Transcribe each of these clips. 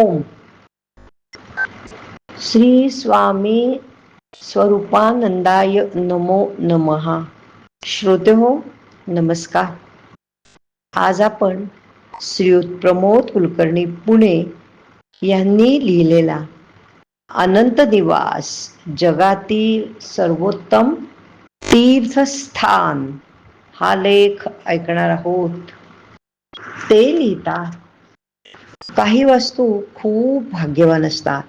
ओम श्री स्वामी स्वरूपानंदाय नमो नमहा श्रोते हो नमस्कार. आज आपण श्रीयुत प्रमोद कुलकर्णी पुणे यांनी लिहिलेला अनंत दिवास जगातील सर्वोत्तम तीर्थस्थान हा लेख ऐकणार आहोत. ते लिहितात काही वस्तू खूप भाग्यवान असतात.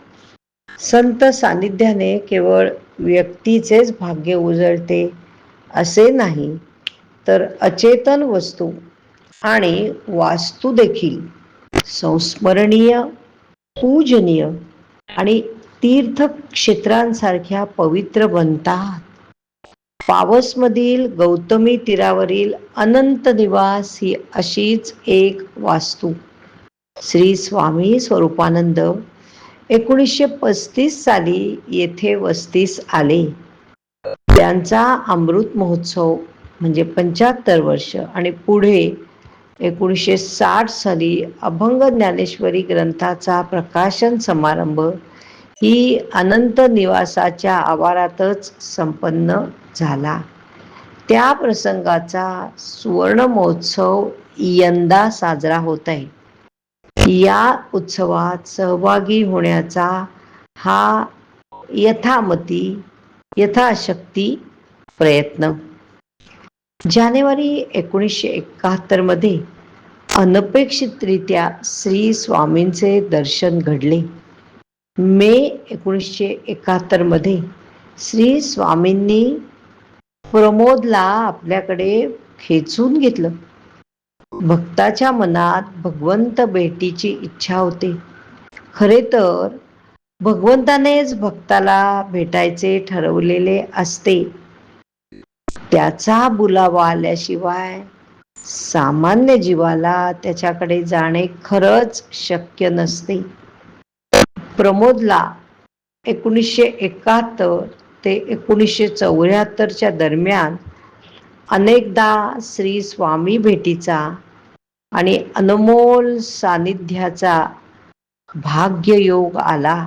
संत सानिध्याने केवळ व्यक्तीचेच भाग्य उजळते असे नाही तर अचेतन वस्तू आणि वास्तू देखील संस्मरणीय पूजनीय आणि तीर्थक्षेत्रांसारख्या पवित्र बनतात. पावसमधील गौतमी तीरावरील अनंत निवास ही अशीच एक वास्तू. श्री स्वामी स्वरूपानंद एकोणीसशे पस्तीस साली येथे वस्तीस आले. त्यांचा अमृत महोत्सव म्हणजे पंच्याहत्तर वर्ष आणि पुढे एकोणीसशे साठ साली अभंग ज्ञानेश्वरी ग्रंथाचा प्रकाशन समारंभ ही अनंत निवासाच्या आवारातच संपन्न झाला. त्या प्रसंगाचा सुवर्ण महोत्सव यंदा साजरा होत आहे. या उत्सवात सहभागी होण्याचा हा यथामती यथाशक्ती प्रयत्न. जानेवारी एकोणीसशे एकाहत्तरमध्ये अनपेक्षितरित्या श्री स्वामींचे दर्शन घडले. मे एकोणीसशे एकाहत्तरमध्ये श्री स्वामींनी प्रमोदला आपल्याकडे खेचून घेतलं. भक्ताच्या मनात भगवंत भेटीची इच्छा होते. खरे तर भगवंतानेच भक्ताला भेटायचे ठरवलेले असते. त्याचा बुलावा आल्याशिवाय सामान्य जीवाला त्याच्याकडे जाणे खरंच शक्य नसते. प्रमोदला एकोणीसशे एकाहत्तर ते एकोणीसशे चौऱ्याहत्तरच्या दरम्यान अनेकदा श्री स्वामी भेटीचा आणि अनमोल सानिध्याचा भाग्ययोग आला.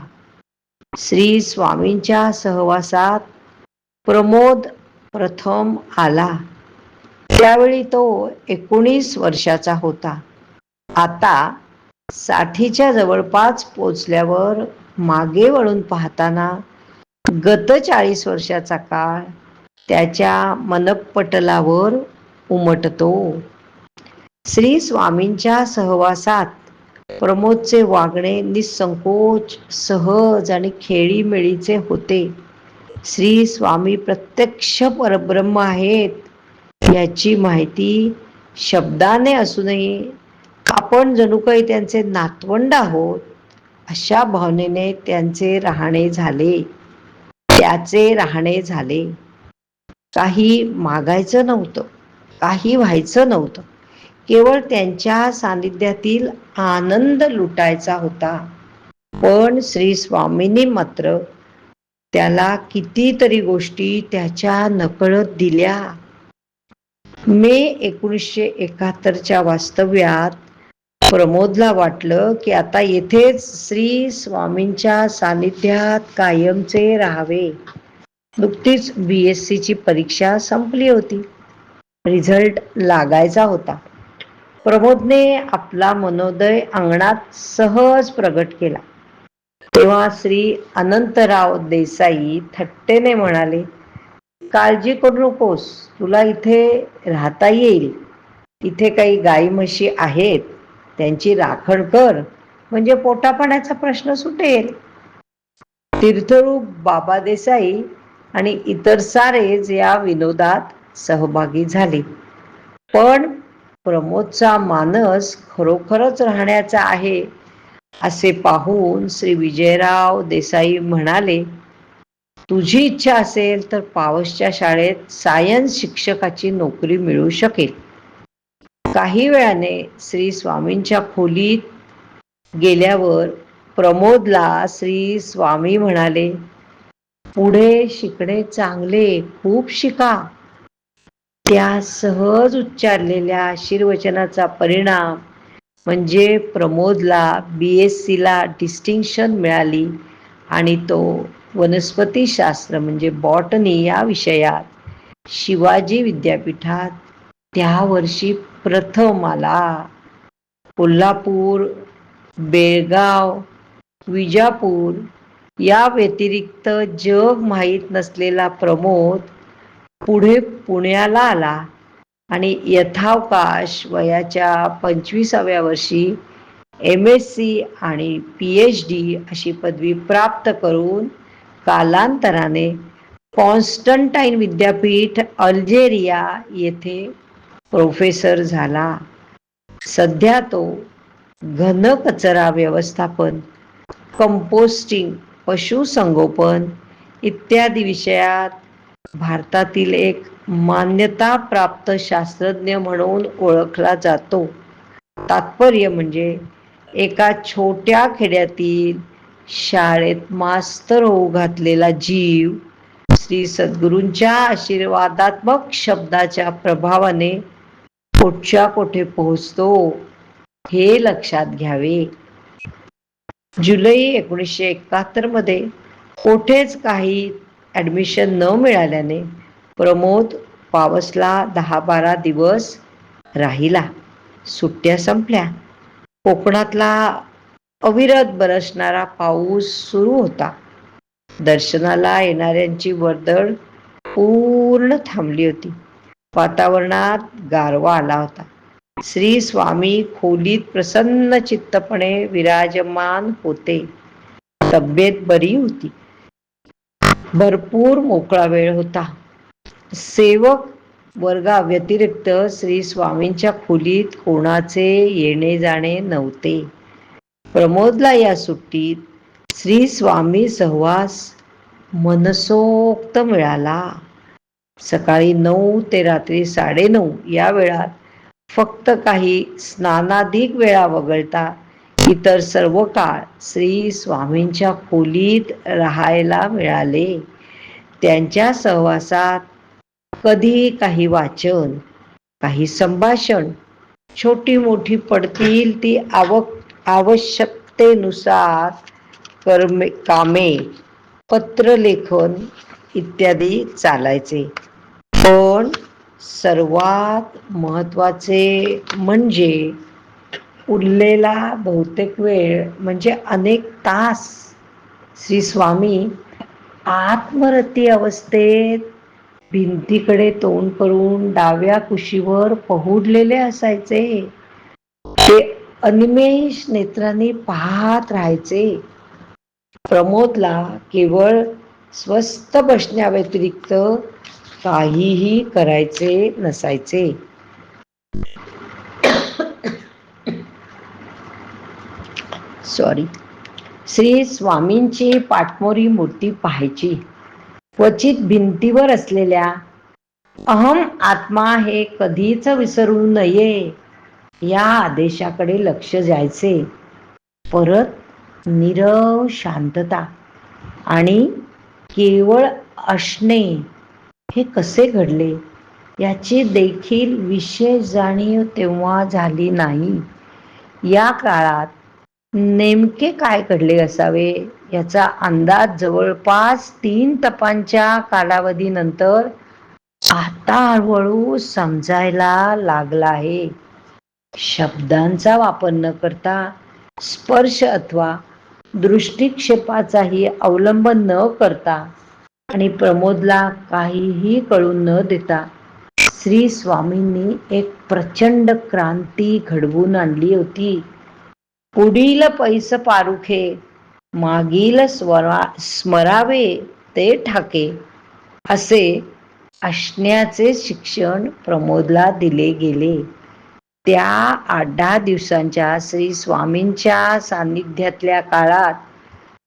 श्री स्वामींच्या सहवासात प्रमोद प्रथम आला. त्यावेळी तो एकोणीस वर्षाचा होता. आता साठीच्या जवळपास पोचल्यावर मागे वळून पाहताना गत चाळीस वर्षाचा काळ त्याच्या मनपटलावर उमटतो. श्री स्वामींच्या सहवासात प्रमोदचे वागणे निसंकोच सहज आणि खेळीमेळीचे होते. श्री स्वामी प्रत्यक्ष परब्रह्म आहेत याची माहिती शब्दाने असूनही आपण जणू काही त्यांचे नातवंड आहोत अशा भावनेने त्यांचे राहणे झाले. त्याचे राहणे झाले. काही मागायचं नव्हतं काही व्हायचं नव्हतं. केवळ त्यांच्या सानिध्यातील आनंद लुटायचा होता. पण श्री स्वामींनी मात्र त्याला कितीतरी गोष्टी त्याच्या नकळत दिल्या. मे एकोणीसशे एकाहत्तरच्या वास्तव्यात प्रमोदला वाटलं की आता येथेच श्री स्वामींच्या सानिध्यात कायमचे राहावे. नुकतीच बी एस सीची परीक्षा संपली होती. रिझल्ट लागायचा होता. प्रमोदने आपला मनोदय अंगणात सहज प्रगट केला. तेव्हा श्री अनंतराव देसाई थट्टेने म्हणाले काळजी करू नकोस तुला इथे राहता येईल. इथे काही गाई म्हशी आहेत त्यांची राखण कर म्हणजे पोटापाण्याचा प्रश्न सुटेल. तीर्थरूप बाबा देसाई आणि इतर सारेच या विनोदात सहभागी झाले. पण प्रमोदचा मानस खरोखरच राहण्याचा आहे असे पाहून श्री विजयराव देसाई म्हणाले तुझी इच्छा असेल तर पावसच्या शाळेत सायन्स शिक्षकाची नोकरी मिळू शकेल. काही वेळाने श्री स्वामींच्या खोलीत गेल्यावर प्रमोदला श्री स्वामी म्हणाले पुढे शिकणे चांगले खूप शिका. त्या सहज उच्चारलेल्या आशीर्वचनाचा परिणाम म्हणजे प्रमोदला बी एस सीला डिस्टिंक्शन मिळाली आणि तो वनस्पतीशास्त्र म्हणजे बॉटनी या विषयात शिवाजी विद्यापीठात त्या वर्षी प्रथम आला. कोल्हापूर बेळगाव विजापूर या व्यतिरिक्त जग माहीत नसलेला प्रमोद पुढे पुण्याला आला आणि यथावकाश वयाच्या पंचवीसाव्या वर्षी एम एस सी आणि पी एच डी अशी पदवी प्राप्त करून कालांतराने कॉन्स्टंटाईन विद्यापीठ अल्जेरिया येथे प्रोफेसर झाला. सध्या तो घनकचरा व्यवस्थापन कंपोस्टिंग पशुसंगोपन इत्यादी विषयात भारतातील एक मान्यताप्राप्त शास्त्रज्ञ म्हणून ओळखला जातो. तात्पर्य म्हणजे एका छोट्या खेड्यातील शाळेत मास्तर होऊ घातलेला जीव श्री सद्गुरूंच्या आशीर्वादात्मक शब्दाच्या प्रभावाने कोठच्या कोठे पोहोचतो हे लक्षात घ्यावे. जुलै एकोणीसशे एकाहत्तरमध्ये कोठेच काही ॲडमिशन न मिळाल्याने प्रमोद पावसला दहा बारा दिवस राहिला. सुट्ट्या संपल्या. कोकणातला अविरत बरसणारा पाऊस सुरू होता. दर्शनाला येणाऱ्यांची वर्दळ पूर्ण थांबली होती. वातावरणात गारवा आला होता. श्री स्वामी खोलीत प्रसन्न चित्तपणे विराजमान होते. तब्येत बरी होती. भरपूर मोकळा वेळ होता. सेवक वर्गा व्यतिरिक्त श्री स्वामींच्या खोलीत कोणाचे येणे जाणे नव्हते. प्रमोदला या सुट्टीत श्री स्वामी सहवास मनसोक्त मिळाला. सकाळी नऊ ते रात्री साडेनऊ या वेळात फक्त काही स्नानाधिक वेळा वगळता इतर सर्व काळ श्री स्वामींच्या खोलीत राहायला मिळाले. त्यांच्या सहवासात कधी काही वाचन काही संभाषण छोटी मोठी पडतील ती आवक आवश्यकतेनुसार कर्मे कामे पत्रलेखन इत्यादी चालायचे. पण सर्वात महत्त्वाचे म्हणजे उरलेला बहुतेक वेळ म्हणजे अनेक तास श्री स्वामी आत्मरती अवस्थेत भिंतीकडे तोंड करून डाव्या कुशीवर पहुडलेले असायचे. ते अनिमेष नेत्रांनी पाहत राहायचे. प्रमोदला केवळ स्वस्थ बसण्याव्यतिरिक्त काहीही करायचे नसायचे. सॉरी श्री स्वामींची पाठमोरी मूर्ती पाहायची. क्वचित भिंतीवर असलेल्या अहम आत्मा हे कधीच विसरू नये या आदेशाकडे लक्ष द्यायचे. परत निरव शांतता आणि केवळ असणे हे कसे घडले याची देखील विशेष जाणीव तेव्हा झाली नाही. या काळात नेमके काय घडले असावे? याचा अंदाज जवळपास तीन तपांच्या कालावधीनंतर आता हळूहळू समजायला लागला आहे. शब्दांचा वापर न करता स्पर्श अथवा दृष्टिक्षेपाचाही अवलंब न करता आणि प्रमोदला काहीही कळून न देता श्री स्वामींनी एक प्रचंड क्रांती घडवून आणली होती. पुढील पैस पारुखे मागील स्वरा स्मरावे ते ठाके असे असण्याचे शिक्षण प्रमोदला दिले गेले. त्या आठ दहा दिवसांच्या श्री स्वामींच्या सान्निध्यातल्या काळात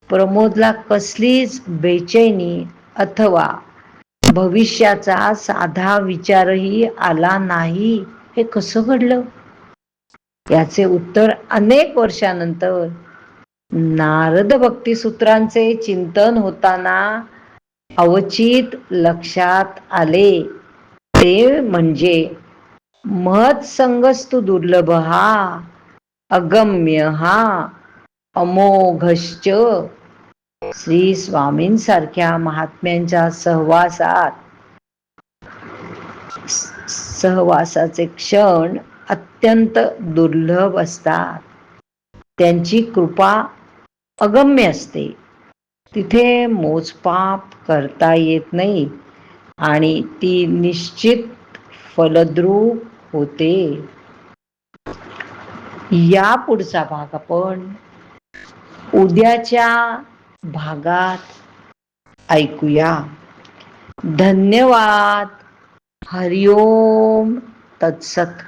प्रमोदला कसलीच बेचैनी अथवा भविष्याचा साधा विचारही आला नाही. हे कसं घडलं? याचे उत्तर अनेक वर्षानंतर नारद भक्तिसूत्रांचे चिंतन होताना अवचित लक्षात आले. ते म्हणजे महत्संगस्तु दुर्लभ हा अगम्य हा अमोघश्च. श्री स्वामींसारख्या महात्म्यांच्या सहवासात सहवासाचे क्षण अत्यंत दुर्लभ असतात. त्यांची कृपा अगम्य असते. तिथे मोजपाप करता येत नाही आणि ती निश्चित फलद्रूप होते. या पुढचा भाग आपण उद्याच्या भागात ऐकूया. धन्यवाद. हरिओम तत्सत.